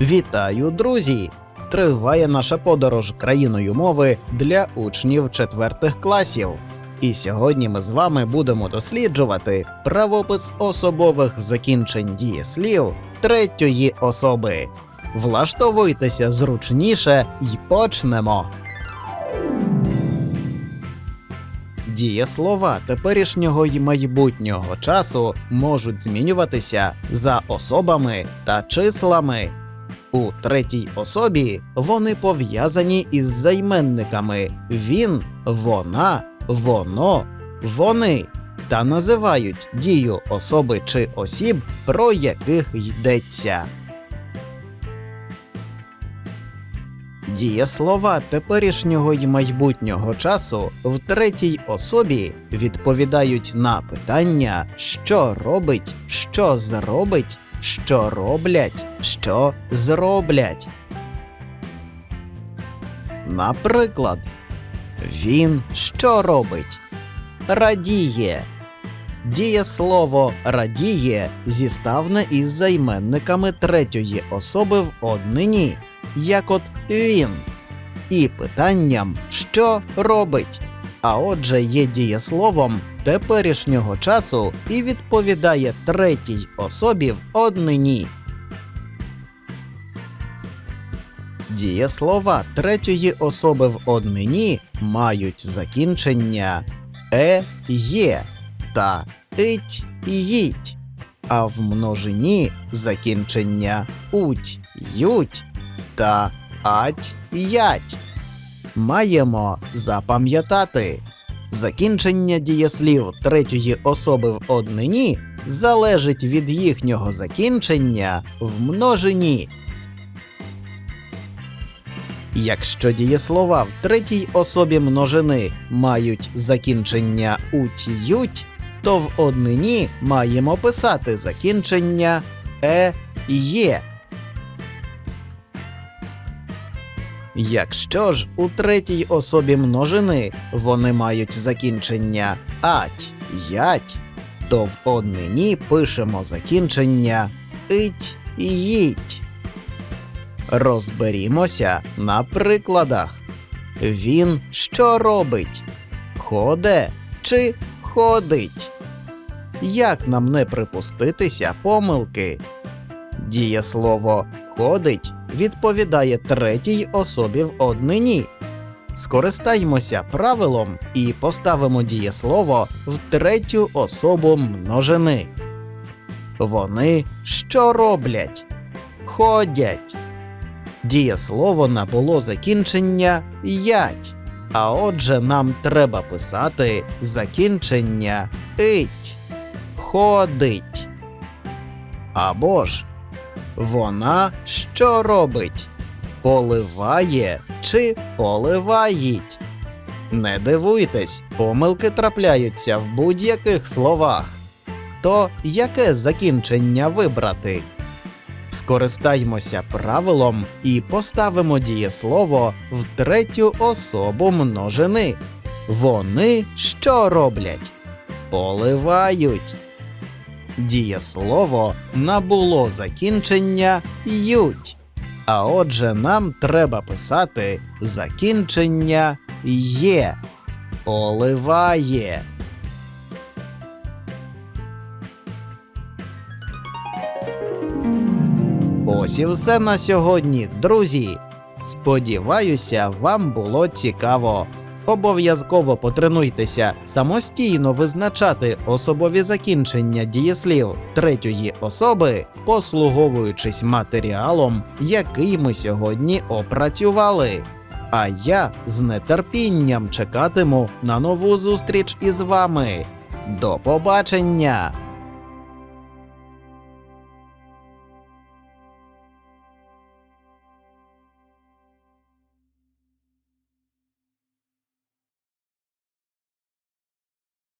Вітаю, друзі! Триває наша подорож країною мови для учнів четвертих класів. І сьогодні ми з вами будемо досліджувати правопис особових закінчень дієслів третьої особи. Влаштовуйтеся зручніше і почнемо. Дієслова теперішнього й майбутнього часу можуть змінюватися за особами та числами. У третій особі вони пов'язані із займенниками він, вона, воно, вони та називають дію особи чи осіб, про яких йдеться. Дієслова теперішнього й майбутнього часу в третій особі відповідають на питання, що робить, що зробить, що роблять, що зроблять. Наприклад, він що робить? Радіє. Дієслово радіє зіставне із займенниками третьої особи в однині, як от він, і питанням, що робить. А отже, є дієсловом теперішнього часу і відповідає третій особі в однині. Дієслова третьої особи в однині мають закінчення е, є та ить, їть, а в множині закінчення уть, ють та ать, ять. Маємо запам'ятати. Закінчення дієслів третьої особи в однині залежить від їхнього закінчення в множині. Якщо дієслова в третій особі множини мають закінчення уть ють, то в однині маємо писати закінчення е є. Якщо ж у третій особі множини вони мають закінчення ать ять, то в однині пишемо закінчення ить їть. Розберімося на прикладах. Він що робить? Ходе чи ходить? Як нам не припуститися помилки? Дієслово ходить відповідає третій особі в однині. Скористаймося правилом і поставимо дієслово в третю особу множини. Вони що роблять? Ходять. Дієслово набуло закінчення ять. А отже, нам треба писати закінчення ить. Ходить. Або ж вона що робить? Поливає чи поливаїть? Не дивуйтесь, помилки трапляються в будь-яких словах. То яке закінчення вибрати? Скористаймося правилом і поставимо дієслово в третю особу множини. Вони що роблять? Поливають. Дієслово набуло закінчення ють. А отже, нам треба писати закінчення є. Поливає. Ось і все на сьогодні, друзі. Сподіваюся, вам було цікаво. Обов'язково потренуйтеся самостійно визначати особові закінчення дієслів третьої особи, послуговуючись матеріалом, який ми сьогодні опрацювали. А я з нетерпінням чекатиму на нову зустріч із вами. До побачення!